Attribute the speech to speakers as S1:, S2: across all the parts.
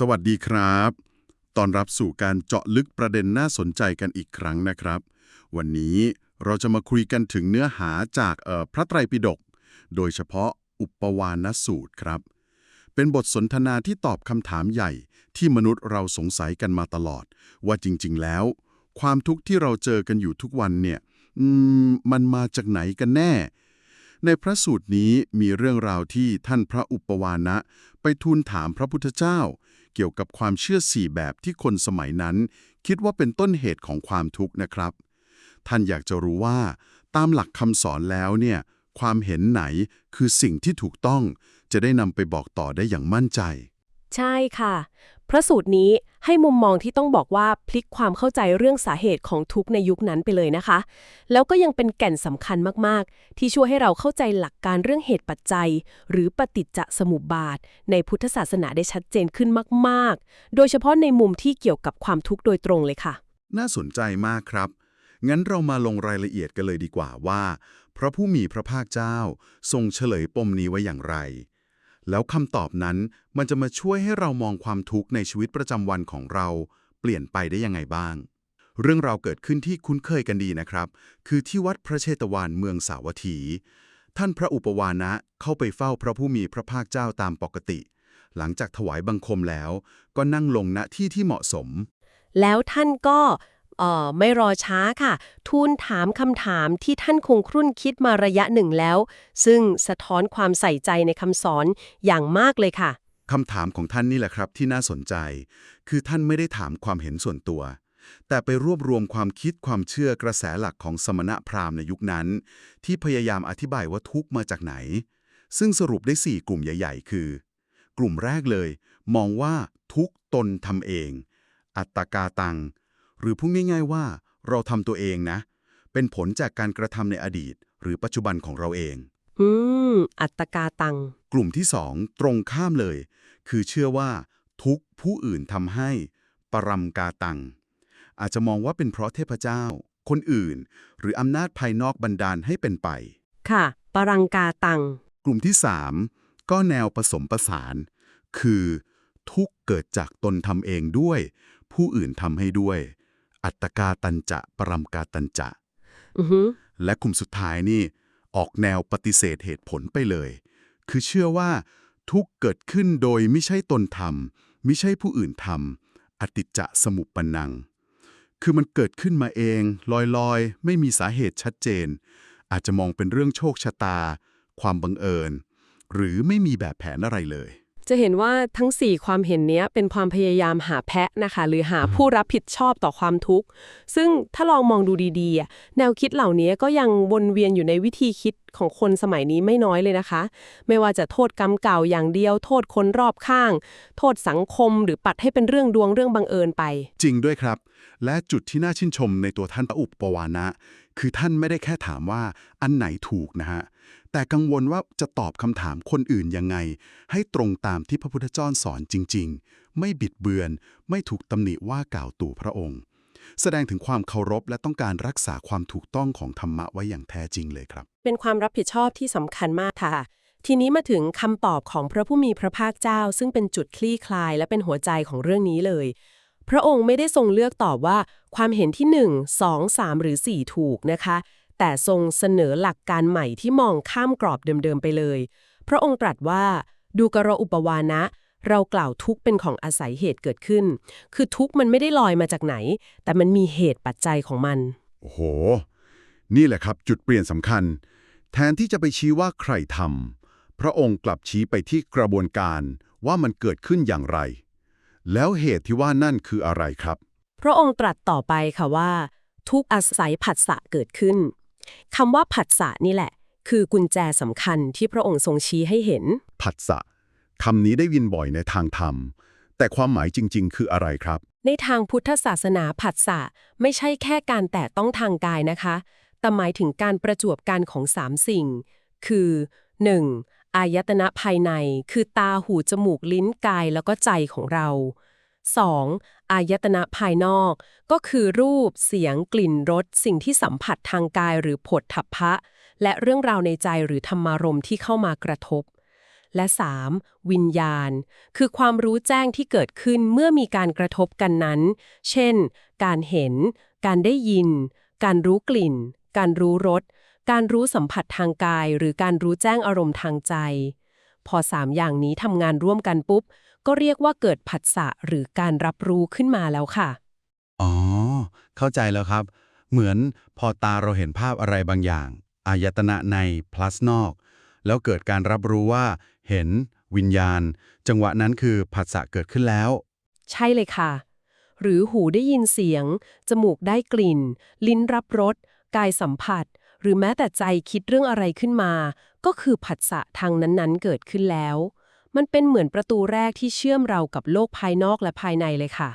S1: สวัสดีครับ ตอนรับสู่การเจาะลึกประเด็นน่าสนใจกันอีกครั้งนะครับ วันนี้เราจะมาคุยกันถึงเนื้อหาจากออพระไตรปิฎก โดยเฉพาะอุปวานสูตรครับ เป็นบทสนทนาที่ตอบคำถามใหญ่ที่มนุษย์เราสงสัยกันมาตลอด ว่าจริง ๆ แล้ว ความทุกข์ที่เราเจอกันอยู่ทุกวันเนี่ยมมันมาจากไหนกันแน่ ในพระสูตรนี้มีเรื่องราวที่ท่านพระอุปวานะ ไปทูลถามพระพุทธเจ้า เกี่ยวกับความเชื่อสี่แบบที่คนสมัยนั้น คิดว่าเป็นต้นเหตุของความทุกข์นะครับ ท่านอยากจะรู้ว่า ตามหลักคำสอนแล้วเนี่ยความเห็นไหนคือสิ่งที่ถูกต้อง จะได้นำไปบอกต่อได้อย่างมั่นใจ
S2: ใช่ค่ะ พระสูตรนี้ให้มุมมองที่ต้องบอกว่าพลิกความเข้าใจเรื่องสาเหตุของทุกข์ในยุคนั้นไปเลยนะคะ แล้วก็ยังเป็นแก่นสำคัญมากๆ ที่ช่วยให้เราเข้าใจหลักการเรื่องเหตุปัจจัย หรือปฏิจจสมุปบาท ในพุทธศาสนาได้ชัดเจนขึ้นมาก ๆ โดยเฉพาะในมุมที่เกี่ยวกับความทุกข์โดยตรงเลยค่ะ
S1: น่าสนใจมากครับ งั้นเรามาลงรายละเอียดกันเลยดีกว่าว่า พระผู้มีพระภาคเจ้า ทรงเฉลยปมนี้ไว้อย่างไร แล้วคำตอบนั้นมันจะมาช่วยให้เรามองความทุกข์ในชีวิตประจำวันของเรา เปลี่ยนไปได้ยังไงบ้าง เรื่องราวเกิดขึ้นที่คุ้นเคยกันดีนะครับ คือที่วัดพระเชตวัน เมืองสาวัตถี ท่านพระอุปวานะเข้าไปเฝ้าพระผู้มีพระภาคเจ้าตามปกติ หลังจากถวายบังคมแล้ว ก็นั่งลงณที่ที่เหมาะสม
S2: แล้วท่านก็ ไม่รอช้าค่ะ ทูลถามคำถามที่ท่านคงครุ่นคิดมาระยะหนึ่งแล้ว ซึ่งสะท้อนความใส่ใจในคำสอนอย่างมากเลยค่ะ
S1: คำถามของท่านนี่แหละครับที่น่าสนใจ คือท่านไม่ได้ถามความเห็นส่วนตัว แต่ไปรวบรวมความคิดความเชื่อกระแสหลักของสมณะพราหมณ์ในยุคนั้น ที่พยายามอธิบายว่าทุกข์มาจากไหน ซึ่งสรุปได้ 4 กลุ่มใหญ่ ๆ คือ กลุ่มแรกเลย มองว่าทุกตนทำเอง อัตตกาตัง หรือพูดง่ายๆว่าเราทำตัวเองนะ เป็นผลจากการกระทำในอดีต หรือปัจจุบันของเราเอง
S2: อืม อัตตกาตัง
S1: กลุ่มที่สองตรงข้ามเลย คือเชื่อว่า ทุกผู้อื่นทำให้ ปรำกาตัง อาจจะมองว่าเป็นเพราะเทพเจ้า คนอื่น หรืออำนาจภายนอกบันดาลให้เป็นไป
S2: ค่ะ ปรังกาตัง
S1: กลุ่มที่สามก็แนวผสมประสาน คือ ทุกเกิดจากตนทำเองด้วย ผู้อื่นทำให้ด้วย อัตตกาตัญจะปรำกาตัญจะ
S2: อือฮึ
S1: และกลุ่มสุดท้ายนี่ออกแนวปฏิเสธเหตุผลไปเลย คือเชื่อว่าทุกข์เกิดขึ้นโดยไม่ใช่ตนทำไม่ใช่ผู้อื่นทำอติจจะสมุปปนัง คือมันเกิดขึ้นมาเอง ลอยๆ ไม่มีสาเหตุชัดเจน อาจจะมองเป็นเรื่องโชคชะตา ความบังเอิญ หรือไม่มีแบบแผนอะไรเลย
S2: จะเห็นว่าทั้ง 4 ความเห็นนี้เป็นความพยายามหาแพะนะคะ หรือหาผู้รับผิดชอบต่อความทุกข์ ซึ่งถ้าลองมองดูดีๆ แนวคิดเหล่านี้ก็ยังวนเวียนอยู่ในวิธีคิดของคนสมัยนี้ไม่น้อยเลยนะคะ ไม่ว่าจะโทษกรรมเก่าอย่างเดียว โทษคนรอบข้าง โทษสังคม หรือปัดให้เป็นเรื่องดวงเรื่องบังเอิญไป
S1: จริงด้วยครับ และจุดที่น่าชื่นชมในตัวท่านพระอุปวานะ คือท่านไม่ได้แค่ถามว่าอันไหนถูกนะฮะ แต่กังวลว่าจะตอบคำถามคนอื่นยังไง ให้ตรงตามที่พระพุทธเจ้าสอนจริง ๆ ไม่บิดเบือน ไม่ถูกตำหนิว่ากล่าวตู่พระองค์ แสดงถึงความเคารพและต้องการรักษาความถูกต้องของธรรมะไว้อย่างแท้จริงเลยครับ
S2: เป็นความรับผิดชอบที่สำคัญมากค่ะ ทีนี้มาถึงคำตอบของพระผู้มีพระภาคเจ้า ซึ่งเป็นจุดคลี่คลายและเป็นหัวใจของเรื่องนี้เลย พระองค์ไม่ได้ทรงเลือกตอบว่า ความเห็นที่ 1 2 3 หรือ 4 ถูกนะคะ แต่ทรงเสนอหลักการใหม่ที่มองข้ามกรอบเดิมๆไปเลย พระองค์ตรัสว่าดูกระอุปวานะ เรากล่าวทุกข์เป็นของอาศัยเหตุเกิดขึ้น คือทุกข์มันไม่ได้ลอยมาจากไหน แต่มันมีเหตุปัจจัยของมัน
S1: โอ้โห นี่แหละครับจุดเปลี่ยนสำคัญ แทนที่จะไปชี้ว่าใครทำพระองค์กลับชี้ไปที่กระบวนการว่ามันเกิดขึ้นอย่างไร แล้วเหตุที่ว่านั่นคืออะไรครับ
S2: พระองค์ตรัสต่อไปค่ะว่า ทุกอาศัยผัสสะเกิดขึ้น คำว่าผัสสะนี่แหละ คือกุญแจสำคัญที่พระองค์ทรงชี้ให้เห็น
S1: ผัสสะคำนี้ได้ยินบ่อยในทางธรรม แต่ความหมายจริง ๆ คืออะไรครับ
S2: ในทางพุทธศาสนาผัสสะไม่ใช่แค่การแตะต้องทางกายนะคะ แต่หมายถึงการประจวบกันของสามสิ่ง คือ 1. อายตนะภายใน คือตาหูจมูกลิ้นกายแล้วก็ใจของเรา 2. อายตนะภายนอก ก็คือรูป เสียง กลิ่น รส สิ่งที่สัมผัสทางกายหรือผดทัพพะ และเรื่องราวในใจหรือธรรมารมที่เข้ามากระทบ และ 3. วิญญาณ คือความรู้แจ้งที่เกิดขึ้นเมื่อมีการกระทบกันนั้น เช่น การเห็น การได้ยิน การรู้กลิ่น การรู้รส การรู้สัมผัสทางกาย หรือการรู้แจ้งอารมณ์ทางใจ พอ 3 อย่างนี้ทำงานร่วมกันปุ๊บ ก็เรียกว่าเกิดผัสสะหรือการรับรู้ขึ้นมาแล้วค่ะ
S1: อ๋อ เข้าใจแล้วครับ เหมือนพอตาเราเห็นภาพอะไรบางอย่าง อายตนะใน plus นอก แล้วเกิดการรับรู้ว่า เห็น วิญญาณ จังหวะนั้นคือผัสสะเกิดขึ้นแล้ว
S2: ใช่เลยค่ะ หรือหูได้ยินเสียง จมูกได้กลิ่น ลิ้นรับรส กายสัมผัส หรือแม้แต่ใจคิดเรื่องอะไรขึ้นมา ก็คือผัสสะทางนั้นๆ เกิดขึ้นแล้ว มันเป็นเหมือนประตูแรกที่เชื่อมเรากับโลกภายนอกและภายในเลยค่ะ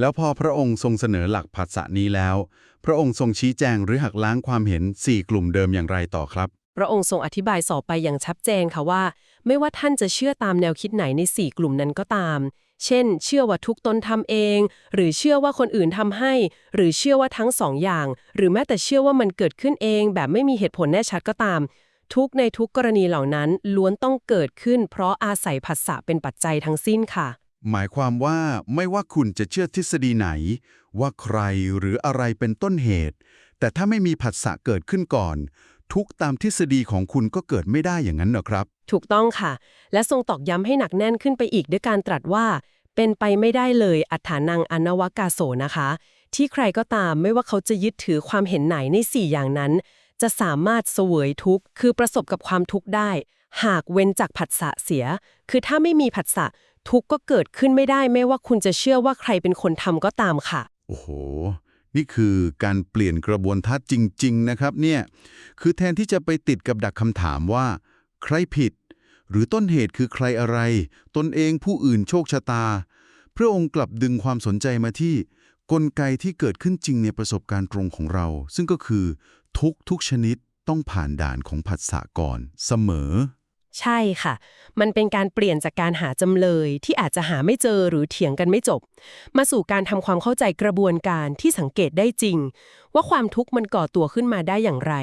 S1: แล้วพอพระองค์ทรงเสนอหลักผัสสะนี้แล้ว พระองค์ทรงชี้แจงหรือหักล้างความเห็น 4 กลุ่มเดิมอย่างไรต่อครับ
S2: พระองค์ทรงอธิบายสอบไปอย่างชัดเจนค่ะว่า ไม่ว่าท่านจะเชื่อตามแนวคิดไหนใน 4 กลุ่มนั้นก็ตาม เช่น เชื่อว่าทุกตนทำเอง หรือเชื่อว่าคนอื่นทำให้ หรือเชื่อว่าทั้งสองอย่าง หรือแม้แต่เชื่อว่ามันเกิดขึ้นเอง แบบไม่มีเหตุผลแน่ชัดก็ตาม ทุกในทุกกรณีเหล่านั้นล้วนต้องเกิดขึ้น เพราะอาศัยผัสสะเป็นปัจจัยทั้งสิ้นค่ะ
S1: หมายความว่าไม่ว่าคุณจะเชื่อทฤษฎีไหน ว่าใครหรืออะไรเป็นต้นเหตุ แต่ถ้าไม่มีผัสสะเกิดขึ้นก่อน ทุกตามทฤษฎีของคุณก็เกิดไม่ได้อย่างนั้นเหรอครับ
S2: ถูกต้องค่ะ และทรงตอกย้ำให้หนักแน่นขึ้นไปอีกด้วยการตรัสว่า เป็นไปไม่ได้เลยอัฏฐานังอนวกาโสนะคะ ที่ใครก็ตามไม่ว่าเขาจะยึดถือความเห็นไหนใน4อย่างนั้น จะสามารถเสวยทุกข์ คือประสบกับความทุกข์ได้ หากเว้นจากผัสสะเสีย คือถ้าไม่มีผัสสะทุกข์ก็เกิดขึ้นไม่ได้ ไม่ว่าคุณจะเชื่อว่าใครเป็นคนทำก็ตามค่ะ
S1: โอ้โห นี่คือการเปลี่ยนกระบวนทัศน์จริง ๆ นะครับเนี่ย คือแทนที่จะไปติดกับดักคำถามว่า ใครผิด หรือต้นเหตุคือใครอะไร ตนเองผู้อื่นโชคชะตา พระองค์กลับดึงความสนใจมาที่กลไกที่เกิดขึ้นจริงในประสบการณ์ตรงของเรา ซึ่งก็คือ ทุกทุกชนิดต้องผ่านด่านของผัสสะก่อนเสมอ
S2: ใช่ค่ะ มันเป็นการเปลี่ยนจากการหาจำเลยที่อาจจะหาไม่เจอหรือเถียงกันไม่จบ มาสู่การทำความเข้าใจกระบวนการที่สังเกตได้จริง ว่าความทุกข์มันก่อตัวขึ้นมาได้อย่างไร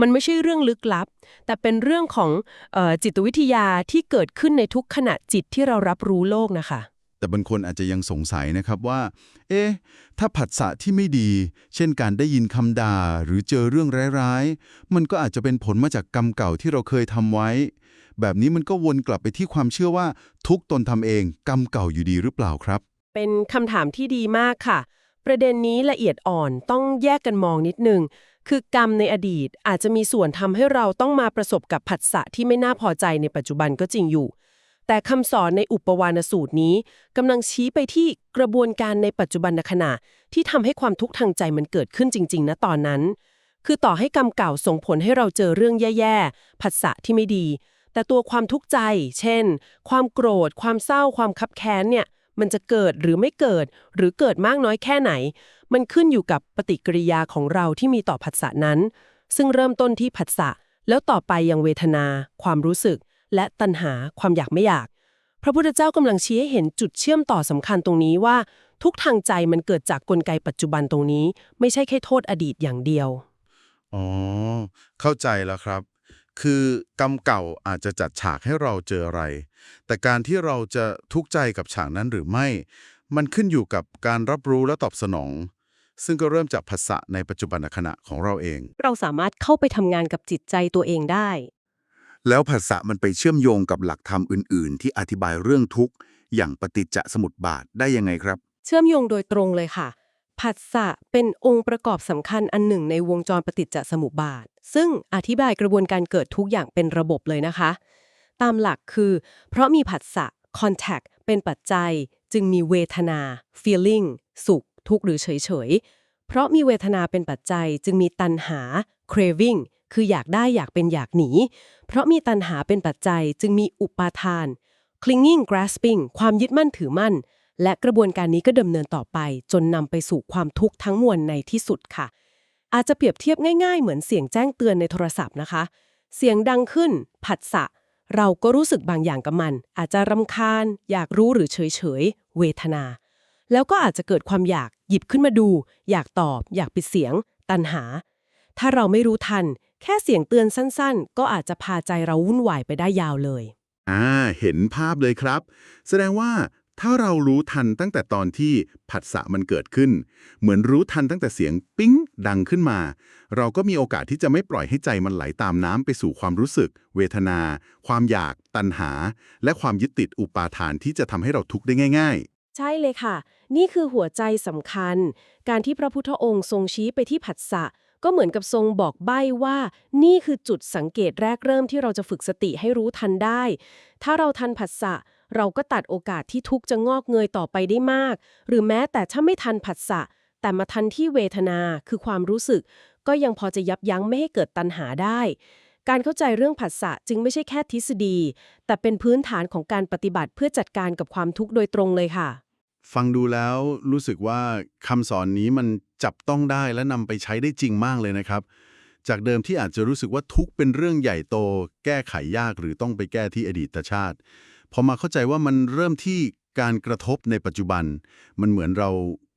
S2: มันไม่ใช่เรื่องลึกลับ แต่เป็นเรื่องของออจิตวิทยาที่เกิดขึ้นในทุกขณะจิตที่เรารับรู้โลกนะคะ
S1: แต่บางคนอาจจะยังสงสัยนะครับว่า เอ๊ะ ถ้าผัสสะที่ไม่ดี เช่นการได้ยินคำด่าหรือเจอเรื่องร้ายๆ มันก็อาจจะเป็นผลมาจากกรรมเก่าที่เราเคยทำไว้ แบบนี้มันก็วนกลับไปที่ความเชื่อว่าทุกตนทำเองกรรมเก่าอยู่ดีหรือเปล่าครับ
S2: เป็นคำถามที่ดีมากค่ะ ประเด็นนี้ละเอียดอ่อนต้องแยกกันมองนิดนึง คือกรรมในอดีตอาจจะมีส่วนทำให้เราต้องมาประสบกับผัสสะที่ไม่น่าพอใจในปัจจุบันก็จริงอยู่ แต่คำสอนในอุปวานสูตรนี้กำลังชี้ไปที่กระบวนการในปัจจุบันขณะ ที่ทำให้ความทุกข์ทางใจมันเกิดขึ้นจริง ๆ นะตอนนั้น คือต่อให้กรรมเก่าส่งผลให้เราเจอเรื่องแย่ๆผัสสะที่ไม่ดี แต่ตัวความทุกข์ใจ เช่น ความโกรธ ความเศร้า ความคับแค้นเนี่ยมันจะเกิดหรือไม่เกิด หรือเกิดมากน้อยแค่ไหน มันขึ้นอยู่กับปฏิกิริยาของเราที่มีต่อผัสสะนั้น ซึ่งเริ่มต้นที่ผัสสะแล้วต่อไปยังเวทนา ความรู้สึก และตัณหาความอยากไม่อยาก พระพุทธเจ้ากำลังชี้ให้เห็นจุดเชื่อมต่อสำคัญตรงนี้ว่า ทุกทางใจมันเกิดจากกลไกปัจจุบันตรงนี้ ไม่ใช่แค่โทษอดีตอย่างเดียว
S3: อ๋อ เข้าใจแล้วครับ คือกรรมเก่าอาจจะจัดฉากให้เราเจออะไร แต่การที่เราจะทุกข์ใจกับฉากนั้นหรือไม่ มันขึ้นอยู่กับการรับรู้และตอบสนองซึ่งก็เริ่มจากภาษะในปัจจุบันขณะของเราเอง
S2: เราสามารถเข้าไปทำงานกับจิตใจตัวเองได้
S3: แล้วภาษะมันไปเชื่อมโยงกับหลักธรรมอื่น ๆ ที่อธิบายเรื่องทุกข์ อย่างปฏิจจสมุปบาทได้ยังไงครับ
S2: เชื่อมโยงโดยตรงเลยค่ะ ผัสสะเป็นองค์ประกอบสำคัญอันหนึ่งในวงจรปฏิจจสมุปบาท ซึ่งอธิบายกระบวนการเกิดทุกอย่างเป็นระบบเลยนะคะ ตามหลักคือ เพราะมีผัสสะ contact เป็นปัจจัย จึงมีเวทนา feeling สุข ทุกข์หรือเฉยเฉยเพราะมีเวทนาเป็นปัจจัย จึงมีตัณหา craving คืออยากได้อยากเป็นอยากหนี เพราะมีตัณหาเป็นปัจจัยจึงมีอุปาทาน clinging grasping ความยึดมั่นถือมั่น และกระบวนการนี้ก็ดำเนินต่อไป จนนำไปสู่ความทุกข์ทั้งมวลในที่สุดค่ะ อาจจะเปรียบเทียบง่ายๆ เหมือนเสียงแจ้งเตือนในโทรศัพท์นะคะ เสียงดังขึ้น ผัสสะ เราก็รู้สึกบางอย่างกับมัน อาจจะรำคาญ อยากรู้หรือเฉยๆเวทนา แล้วก็อาจจะเกิดความอยากหยิบขึ้นมาดู อยากตอบ อยากปิดเสียง ตัณหา ถ้าเราไม่รู้ทัน แค่เสียงเตือนสั้นๆ ก็อาจจะพาใจเราวุ่นวายไปได้ยาวเลย
S1: อ่า เห็นภาพเลยครับ แสดงว่าถ้าเรารู้ทันตั้งแต่ตอนที่ผัสสะมันเกิดขึ้น เหมือนรู้ทันตั้งแต่เสียงปิ๊งดังขึ้นมา เราก็มีโอกาสที่จะไม่ปล่อยให้ใจมันไหลตามน้ำไปสู่ความรู้สึก เวทนา ความอยาก ตัณหา และความยึดติดอุปาทานที่จะทำให้เราทุกข์ได้ง่าย
S2: ใช่เลยค่ะ นี่คือหัวใจสำคัญ การที่พระพุทธองค์ทรงชี้ไปที่ผัสสะ ก็เหมือนกับทรงบอกใบ้ว่า นี่คือจุดสังเกตแรกเริ่มที่เราจะฝึกสติให้รู้ทันได้ ถ้าเราทันผัสสะเราก็ตัดโอกาสที่ทุกจะงอกเงยต่อไปได้มาก หรือแม้แต่ถ้าไม่ทันผัสสะแต่มาทันที่เวทนาคือความรู้สึก ก็ยังพอจะยับยั้งไม่ให้เกิดตัณหาได้ การเข้าใจเรื่องผัสสะจึงไม่ใช่แค่ทฤษฎี แต่เป็นพื้นฐานของการปฏิบัติเพื่อจัดการกับความทุกข์โดยตรงเลยค่ะ
S4: ฟังดูแล้วรู้สึกว่าคำสอนนี้มัน จับต้องได้และนำไปใช้ได้จริงมากเลยนะครับ จากเดิมที่อาจจะรู้สึกว่าทุกเป็นเรื่องใหญ่โต แก้ไขยากหรือต้องไปแก้ที่อดีตชาติ พอมาเข้าใจว่ามันเริ่มที่การกระทบในปัจจุบัน มันเหมือนเรา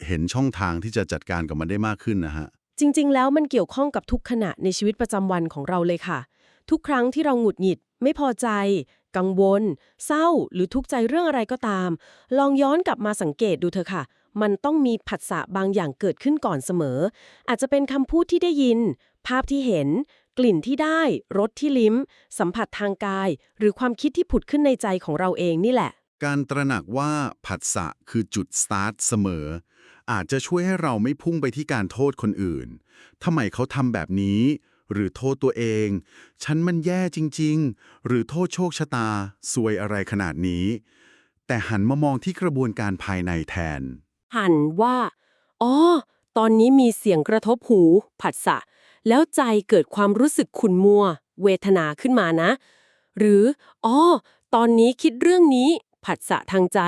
S4: เห็นช่องทางที่จะจัดการกับมันได้มากขึ้นนะฮะ
S2: จริง ๆ แล้วมันเกี่ยวข้องกับทุกขณะในชีวิตประจำวันของเราเลยค่ะ ทุกครั้งที่เราหงุดหงิด ไม่พอใจ กังวล เศร้า หรือทุกข์ใจเรื่องอะไรก็ตาม ลองย้อนกลับมาสังเกตดูเถอะค่ะ มันต้องมีผัสสะบางอย่างเกิดขึ้นก่อนเสมอ อาจจะเป็นคำพูดที่ได้ยิน ภาพที่เห็น กลิ่นที่ได้ รสที่ลิ้ม สัมผัสทางกาย หรือความคิดที่ผุดขึ้นในใจของเราเองนี่แหละ
S4: การตระหนักว่าผัสสะคือจุดสตาร์ทเสมอ อาจจะช่วยให้เราไม่พุ่งไปที่การโทษคนอื่นทำไมเขาทำแบบนี้ หรือโทษตัวเอง ฉันมันแย่จริง ๆ หรือโทษโชคชะตาซวยอะไรขนาดนี้แต่หันมามองที่กระบวนการภายในแทน
S2: หันว่า อ๋อ ตอนนี้มีเสียงกระทบหู ผัสสะ แล้วใจเกิดความรู้สึกขุ่นมัว เวทนาขึ้นมานะ หรือ อ๋อ ตอนนี้คิดเรื่องนี้ ผัสสะทางใจ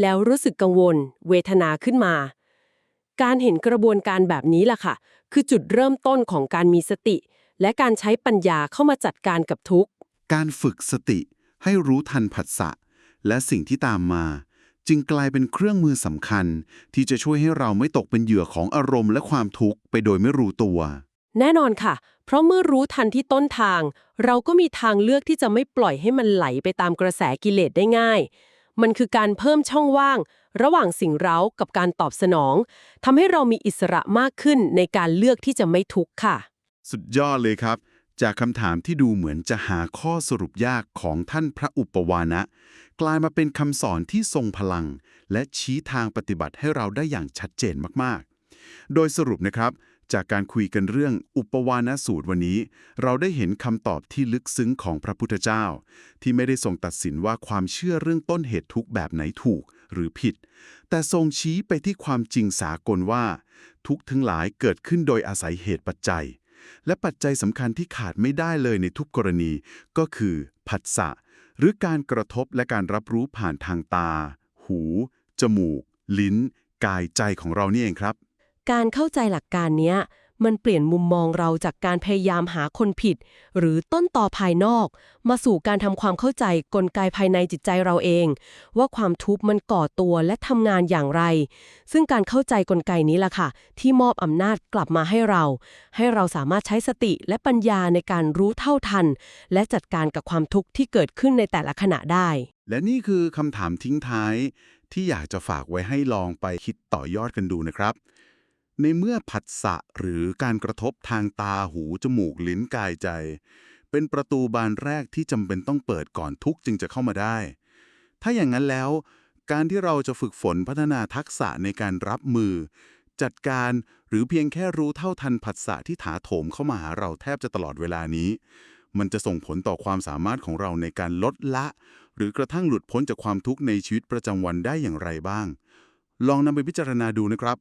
S2: แล้วรู้สึกกังวล เวทนาขึ้นมา การเห็นกระบวนการแบบนี้ล่ะค่ะ คือจุดเริ่มต้นของการมีสติ และการใช้ปัญญาเข้ามาจัดการกับทุกข์
S1: การฝึกสติให้รู้ทันผัสสะและสิ่งที่ตามมา จึงกลายเป็นเครื่องมือสำคัญ ที่จะช่วยให้เราไม่ตกเป็นเหยื่อของอารมณ์และความทุกข์ไปโดยไม่รู้ตัว
S2: แน่นอนค่ะ เพราะเมื่อรู้ทันที่ต้นทาง เราก็มีทางเลือกที่จะไม่ปล่อยให้มันไหลไปตามกระแสกิเลสได้ง่าย มันคือการเพิ่มช่องว่าง ระหว่างสิ่งเร้ากับการตอบสนองทำให้เรามีอิสระมากขึ้นในการเลือกที่จะไม่ทุกข์ค่ะ
S1: สุดยอดเลยครับ จากคำถามที่ดูเหมือนจะหาข้อสรุปยากของท่านพระอุปวานะ กลายมาเป็นคำสอนที่ทรงพลัง และชี้ทางปฏิบัติให้เราได้อย่างชัดเจนมากๆ โดยสรุปนะครับ จากการคุยกันเรื่องอุปวานะสูตรวันนี้ เราได้เห็นคำตอบที่ลึกซึ้งของพระพุทธเจ้า ที่ไม่ได้ทรงตัดสินว่าความเชื่อเรื่องต้นเหตุทุกแบบไหนถูกหรือผิด แต่ทรงชี้ไปที่ความจริงสากลว่า ทุกทั้งหลายเกิดขึ้นโดยอาศัยเหตุปัจจัย และปัจจัยสำคัญที่ขาดไม่ได้เลยในทุกกรณี ก็คือผัสสะ หรือการกระทบและการรับรู้ผ่านทางตา หู จมูก ลิ้น กายใจของเรานี่เองครับ
S2: การเข้าใจหลักการเนี้ย มันเปลี่ยนมุมมองเราจากการพยายามหาคนผิด หรือต้นต่อภายนอก มาสู่การทำความเข้าใจกลไกภายในจิตใจเราเอง ว่าความทุกข์มันก่อตัวและทำงานอย่างไร ซึ่งการเข้าใจกลไกนี้ล่ะค่ะ ที่มอบอำนาจกลับมาให้เรา ให้เราสามารถใช้สติและปัญญาในการรู้เท่าทัน และจัดการกับความทุกข์ที่เกิดขึ้นในแต่ละขณะได้
S1: และนี่คือคำถามทิ้งท้ายที่อยากจะฝากไว้ให้ลองไปคิดต่อยอดกันดูนะครับ ในเมื่อผัสสะหรือการกระทบทางตาหูจมูกลิ้นกายใจ เป็นประตูบานแรกที่จำเป็นต้องเปิดก่อนทุกจึงจะเข้ามาได้ ถ้าอย่างนั้นแล้ว การที่เราจะฝึกฝนพัฒนาทักษะในการรับมือ จัดการหรือเพียงแค่รู้เท่าทันผัสสะที่ถาโถมเข้ามาหาเราแทบจะตลอดเวลานี้ มันจะส่งผลต่อความสามารถของเราในการลดละ หรือกระทั่งหลุดพ้นจากความทุกข์ในชีวิตประจำวันได้อย่างไรบ้าง ลองนำไปพิจารณาดูนะครับ